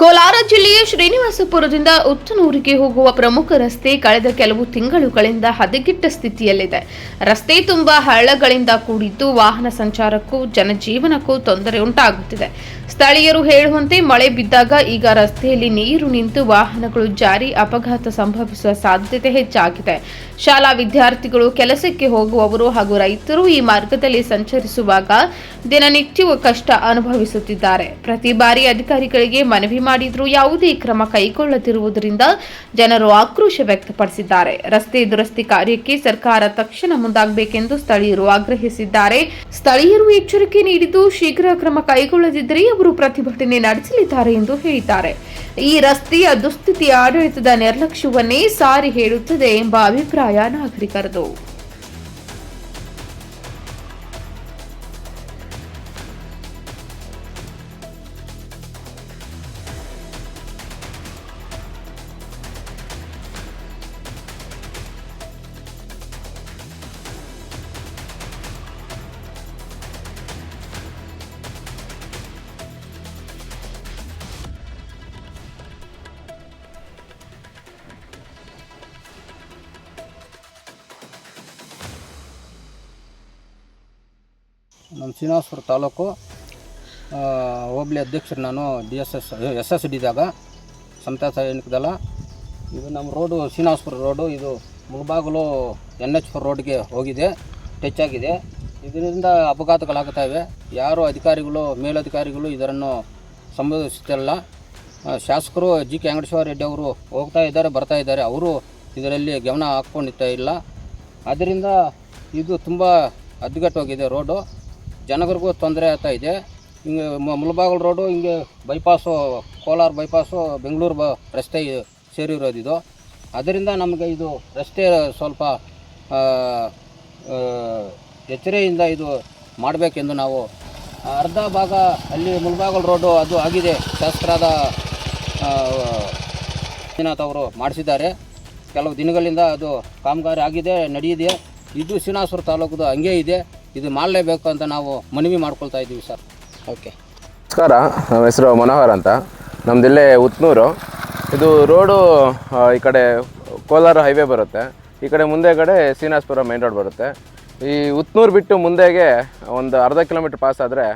ಕೋಲಾರ ಜಿಲ್ಲೆಯ ಶ್ರೀನಿವಾಸಪುರದಿಂದ ಉತ್ತನೂರಿಗೆ ಹೋಗುವ ಪ್ರಮುಖ ರಸ್ತೆ ಕಳೆದ ಕೆಲವು ತಿಂಗಳುಗಳಿಂದ ಹದಗೆಟ್ಟ ಸ್ಥಿತಿಯಲ್ಲಿದೆ. ರಸ್ತೆ ತುಂಬಾ ಹಳ್ಳಗಳಿಂದ ಕೂಡಿದ್ದು ವಾಹನ ಸಂಚಾರಕ್ಕೂ ಜನಜೀವನಕ್ಕೂ ತೊಂದರೆ ಉಂಟಾಗುತ್ತಿದೆ. ಸ್ಥಳೀಯರು ಹೇಳುವಂತೆ ಮಳೆ ಬಿದ್ದಾಗ ಈಗ ರಸ್ತೆಯಲ್ಲಿ ನೀರು ನಿಂತು ವಾಹನಗಳು ಜಾರಿ ಅಪಘಾತ ಸಂಭವಿಸುವ ಸಾಧ್ಯತೆ ಹೆಚ್ಚಾಗಿದೆ. ಶಾಲಾ ವಿದ್ಯಾರ್ಥಿಗಳು ಕೆಲಸಕ್ಕೆ ಹೋಗುವವರು ಹಾಗೂ ರೈತರು ಈ ಮಾರ್ಗದಲ್ಲಿ ಸಂಚರಿಸುವಾಗ ದಿನನಿತ್ಯವೂ ಕಷ್ಟ ಅನುಭವಿಸುತ್ತಿದ್ದಾರೆ. ಪ್ರತಿ ಬಾರಿ ಅಧಿಕಾರಿಗಳಿಗೆ ಮನವಿ ಮಾಡಿದರೂ ಯಾವುದೇ ಕ್ರಮ ಕೈಗೊಳ್ಳುತ್ತಿರುವುದರಿಂದ ಜನರು ಆಕ್ರೋಶ ವ್ಯಕ್ತಪಡಿಸಿದ್ದಾರೆ. ರಸ್ತೆ ದುರಸ್ತಿ ಕಾರ್ಯಕ್ಕೆ ಸರ್ಕಾರ ತಕ್ಷಣ ಮುಂದಾಗಬೇಕೆಂದು ಸ್ಥಳೀಯರು ಆಗ್ರಹಿಸಿದ್ದಾರೆ. ಸ್ಥಳೀಯರು ಎಚ್ಚರಿಕೆ ನೀಡಿದ್ದು ಶೀಘ್ರ ಕ್ರಮ ಕೈಗೊಳ್ಳದಿದ್ದರೆ ಅವರು ಪ್ರತಿಭಟನೆ ನಡೆಸಲಿದ್ದಾರೆ ಎಂದು ಹೇಳಿದ್ದಾರೆ. ಈ ರಸ್ತೆಯ ದುಸ್ಥಿತಿ ಆಡಳಿತದ ನಿರ್ಲಕ್ಷ್ಯವನ್ನೇ ಸಾರಿ ಹೇಳುತ್ತದೆ ಎಂಬ ಅಭಿಪ್ರಾಯ ನಾಗರಿಕರದು. ನಮ್ಮ ಶ್ರೀನಿವಾಸಪುರ ತಾಲೂಕು ಹೋಬಳಿ ಅಧ್ಯಕ್ಷರು ನಾನು D S S S S ಡಿದಾಗ Samata Sainik ದಳ. ಇದು ನಮ್ಮ ರೋಡು ಶ್ರೀನಿವಾಸಪುರ ರೋಡು, ಇದು ಮುಳಬಾಗಿಲು ಎನ್ ಎಚ್ ಫೋರ್ ರೋಡ್ಗೆ ಹೋಗಿದೆ, ಟಚ್ ಆಗಿದೆ. ಇದರಿಂದ ಅಪಘಾತಗಳಾಗ್ತಾ ಇವೆ. ಯಾರು ಅಧಿಕಾರಿಗಳು, ಮೇಲಧಿಕಾರಿಗಳು ಇದನ್ನು ಸಂಬೋಧಿಸುತ್ತಿಲ್ಲ. ಶಾಸಕರು ಜಿ ಕೆ ವೆಂಕಟೇಶ್ವರ ರೆಡ್ಡಿ ಅವರು ಹೋಗ್ತಾ ಇದ್ದಾರೆ, ಬರ್ತಾ ಇದ್ದಾರೆ. ಅವರು ಇದರಲ್ಲಿ ಗಮನ ಹಾಕ್ಕೊಂಡಿರ್ತಾ ಇಲ್ಲ. ಆದ್ದರಿಂದ ಇದು ತುಂಬ ಅದ್ಗಟ್ಟೋಗಿದೆ ರೋಡು. ಜನಗಳಿಗೂ ತೊಂದರೆ ಆಗ್ತಾ ಇದೆ. ಹಿಂಗೆ ಮುಲ್ಬಾಗಲ್ ರೋಡು, ಹಿಂಗೆ ಬೈಪಾಸು, ಕೋಲಾರ ಬೈಪಾಸು, ಬೆಂಗಳೂರು ಬ ರಸ್ತೆ ಸೇರಿರೋದು ಇದು. ಅದರಿಂದ ನಮಗೆ ಇದು ರಸ್ತೆ ಸ್ವಲ್ಪ ಎಚ್ಚರಿಯಿಂದ ಇದು ಮಾಡಬೇಕೆಂದು ನಾವು ಅರ್ಧ ಭಾಗ ಅಲ್ಲಿ ಮುಲ್ಬಾಗಲ್ ರೋಡು ಅದು ಆಗಿದೆ. ಶಾಸ್ತ್ರದ ಮಂಜುನಾಥ್ ಅವರು ಮಾಡಿಸಿದ್ದಾರೆ. ಕೆಲವು ದಿನಗಳಿಂದ ಅದು ಕಾಮಗಾರಿ ಆಗಿದೆ ನಡೆಯಿದೆ ಇದು ಶ್ರೀನಿವಾಸಪುರ ತಾಲೂಕದು ಹಂಗೆ ಇದೆ. ಇದು ಮಾಡಲೇಬೇಕು ಅಂತ ನಾವು ಮನವಿ ಮಾಡ್ಕೊಳ್ತಾ ಇದ್ದೀವಿ ಸರ್. ಓಕೆ ನಮಸ್ಕಾರ, ನಮ್ಮ ಹೆಸರು ಮನೋಹರ್ ಅಂತ. ನಮ್ದು ಇಲ್ಲೇ ಉತ್ನೂರು. ಇದು ರೋಡು ಈ ಕಡೆ ಕೋಲಾರ ಹೈವೇ ಬರುತ್ತೆ. ಈ ಕಡೆ ಮುಂದೆ ಕಡೆ ಶ್ರೀನಿವಾಸಪುರ ಮೈನ್ ರೋಡ್ ಬರುತ್ತೆ. ಈ ಉತ್ನೂರು ಬಿಟ್ಟು ಮುಂದೆಗೆ ಒಂದು ಅರ್ಧ ಕಿಲೋಮೀಟ್ರ್ ಪಾಸ್ ಆದರೆ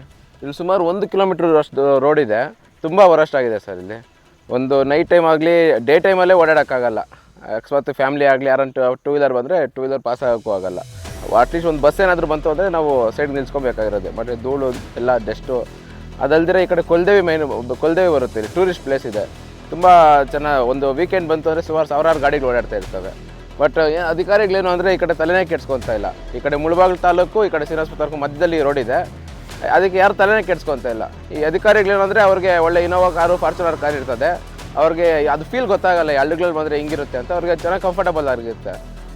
ಇಲ್ಲಿ ಸುಮಾರು ಒಂದು ಕಿಲೋಮೀಟ್ರ್ ಅಷ್ಟು ರೋಡ್ ಇದೆ. ತುಂಬ ವರಸ್ಟ್ ಆಗಿದೆ ಸರ್ ಇಲ್ಲಿ. ಒಂದು ನೈಟ್ ಟೈಮ್ ಆಗಲಿ ಡೇ ಟೈಮಲ್ಲೇ ಓಡಾಡೋಕ್ಕಾಗಲ್ಲ. ಅಕಸ್ಮಾತ್ ಫ್ಯಾಮಿಲಿ ಆಗಲಿ ಯಾರನ್ನ ಟೂ ವೀಲರ್ ಬಂದರೆ ಟೂ ವೀಲರ್ ಪಾಸ್ ಆಗೋಕ್ಕೂ ಆಗಲ್ಲ. ಅಟ್ಲೀಸ್ಟ್ ಒಂದು ಬಸ್ ಏನಾದರೂ ಬಂತು ಅಂದರೆ ನಾವು ಸೈಡ್ ನಿಲ್ಸ್ಕೊಬೇಕಾಗಿರೋದು. ಮತ್ತು ಧೂಳು ಎಲ್ಲ ಡಸ್ಟು ಅದಲ್ದಿರ ಈ ಕಡೆ ಕೊಲ್ದೇವಿ ಮೈನ್ ಕೊಲ್ದೇವಿ ಬರುತ್ತೆ ಇಲ್ಲಿ. ಟೂರಿಸ್ಟ್ ಪ್ಲೇಸ್ ಇದೆ. ತುಂಬ ಚೆನ್ನಾಗಿ ಒಂದು ವೀಕೆಂಡ್ ಬಂತು ಅಂದರೆ ಸುಮಾರು ಸಾವಿರಾರು ಗಾಡಿಗಳು ಓಡಾಡ್ತಾ ಇರ್ತವೆ. ಬಟ್ ಅಧಿಕಾರಿಗಳೇನು ಅಂದರೆ ಈ ಕಡೆ ತಲೆನೇ ಕೆಡ್ಸ್ಕೊತಾ ಇಲ್ಲ. ಈ ಕಡೆ ಮುಳಬಾಗಿಲು ತಾಲೂಕು, ಈ ಕಡೆ ಶ್ರೀನಿವಾಸಪುರ ತಾಲೂಕು ಮಧ್ಯದಲ್ಲಿ ರೋಡ್ ಇದೆ. ಅದಕ್ಕೆ ಯಾರು ತಲೆನೇ ಕೆಡ್ಸ್ಕೊತಾ ಇಲ್ಲ. ಈ ಅಧಿಕಾರಿಗಳೇನು ಅಂದರೆ ಅವ್ರಿಗೆ ಒಳ್ಳೆ ಇನೋವಾ ಕಾರು ಫಾರ್ಚುನರ್ ಕಾರ್ ಇರ್ತದೆ. ಅವ್ರಿಗೆ ಅದು ಫೀಲ್ ಗೊತ್ತಾಗಲ್ಲ ಹಳ್ಳಿಗಳಲ್ಲಿ ಬಂದರೆ ಹಿಂಗಿರುತ್ತೆ ಅಂತ. ಅವ್ರಿಗೆ ಚೆನ್ನಾಗಿ ಕಂಫರ್ಟಬಲ್ ಆಗಿರುತ್ತೆ.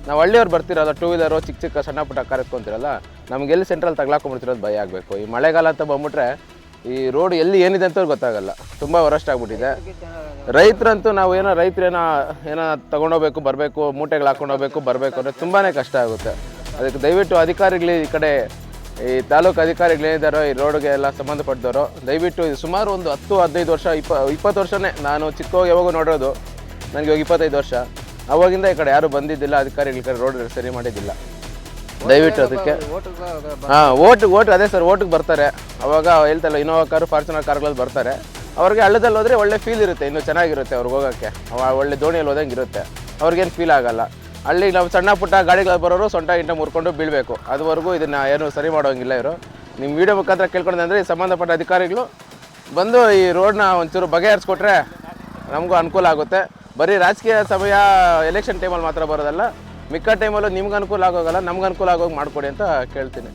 ನಾವು ಹಳ್ಳಿಯವ್ರು ಬರ್ತಿರಲ್ಲ ಟೂ ವೀಲರು ಚಿಕ್ಕ ಚಿಕ್ಕ ಸಣ್ಣ ಪುಟ್ಟ ಕಾರ್ ಎತ್ಕೊಂತಿರಲ್ಲ, ನಮ್ಗೆ ಎಲ್ಲಿ ಸೆಂಟ್ರಲ್ ತಗ್ಲಾಕೊಂಡ್ಬಿಡ್ತಿರೋದು ಭಯ ಆಗಬೇಕು. ಈ ಮಳೆಗಾಲ ಅಂತ ಬಂದ್ಬಿಟ್ರೆ ಈ ರೋಡ್ ಎಲ್ಲಿ ಏನಿದೆ ಅಂತ ಗೊತ್ತಾಗಲ್ಲ. ತುಂಬ ವರಸ್ಟ್ ಆಗ್ಬಿಟ್ಟಿದೆ. ರೈತರಂತೂ ನಾವು ಏನೋ ರೈತರೇನೋ ಏನೋ ತೊಗೊಂಡೋಗ್ಬೇಕು, ಬರಬೇಕು, ಮೂಟೆಗಳು ಹಾಕೊಂಡು ಹೋಗ್ಬೇಕು ಬರಬೇಕು ಅಂದರೆ ತುಂಬಾ ಕಷ್ಟ ಆಗುತ್ತೆ. ಅದಕ್ಕೆ ದಯವಿಟ್ಟು ಅಧಿಕಾರಿಗಳು ಈ ಕಡೆ, ಈ ತಾಲೂಕು ಅಧಿಕಾರಿಗಳೇನಿದ್ದಾರೋ ಈ ರೋಡ್ಗೆ ಎಲ್ಲ ಸಂಬಂಧಪಟ್ಟವರು ದಯವಿಟ್ಟು ಇದು ಸುಮಾರು ಒಂದು ಹತ್ತು ಹದಿನೈದು ವರ್ಷ, ಇಪ್ಪ, ಇಪ್ಪತ್ತು ವರ್ಷನೇ ನಾನು ಚಿಕ್ಕವಾಗಿ ಯಾವಾಗ ನೋಡೋದು ನನಗೆ ಇವಾಗ ಇಪ್ಪತ್ತೈದು ವರ್ಷ. ಅವಾಗಿಂದ ಈ ಕಡೆ ಯಾರು ಬಂದಿದ್ದಿಲ್ಲ ಅಧಿಕಾರಿಗಳ ಕಡೆ ರೋಡ್ ಸರಿ ಮಾಡಿದ್ದಿಲ್ಲ. ದಯವಿಟ್ಟು ಅದಕ್ಕೆ ಹಾಂ ಓಟ್ ಓಟ್ ಅದೇ ಸರ್ ಓಟಿಗೆ ಬರ್ತಾರೆ. ಅವಾಗ ಹೇಳ್ತಲ್ಲ ಇನೋವಾ ಕಾರು ಫಾರ್ಚುನರ್ ಕಾರ್ಗಳಲ್ಲಿ ಬರ್ತಾರೆ. ಅವ್ರಿಗೆ ಹಳ್ಳದಲ್ಲಿ ಹೋದ್ರೆ ಒಳ್ಳೆ ಫೀಲ್ ಇರುತ್ತೆ ಇನ್ನೂ ಚೆನ್ನಾಗಿರುತ್ತೆ ಅವ್ರಿಗೆ ಹೋಗೋಕ್ಕೆ. ಒಳ್ಳೆ ದೋಣಿಯಲ್ಲಿ ಹೋದಂಗೆ ಇರುತ್ತೆ. ಅವ್ರಿಗೇನು ಫೀಲ್ ಆಗಲ್ಲ. ಅಲ್ಲಿ ನಾವು ಸಣ್ಣ ಪುಟ್ಟ ಗಾಡಿಗಳು ಬರೋರು ಸೊಂಟ ಗಿಂಟ ಮುರ್ಕೊಂಡು ಬೀಳಬೇಕು. ಅದುವರೆಗೂ ಇದನ್ನು ಏನು ಸರಿ ಮಾಡೋಂಗಿಲ್ಲ ಇವರು. ನಿಮ್ಮ ವೀಡಿಯೋ ಮುಖಾಂತರ ಕೇಳ್ಕೊಂಡು ಈ ಸಂಬಂಧಪಟ್ಟ ಅಧಿಕಾರಿಗಳು ಬಂದು ಈ ರೋಡ್ನ ಒಂಚೂರು ಬಗೆಹರಿಸ್ಕೊಟ್ರೆ ನಮಗೂ ಅನುಕೂಲ ಆಗುತ್ತೆ. ಬರೀ ರಾಜಕೀಯ ಸಮಯ ಎಲೆಕ್ಷನ್ ಟೈಮಲ್ಲಿ ಮಾತ್ರ ಬರೋದಲ್ಲ, ಮಿಕ್ಕ ಟೈಮಲ್ಲೂ ನಿಮ್ಗೆ ಅನುಕೂಲ ಆಗೋಗಲ್ಲ, ನಮ್ಗೆ ಅನುಕೂಲ ಆಗೋಗಿ ಮಾಡಿಕೊಡಿ ಅಂತ ಕೇಳ್ತೀನಿ.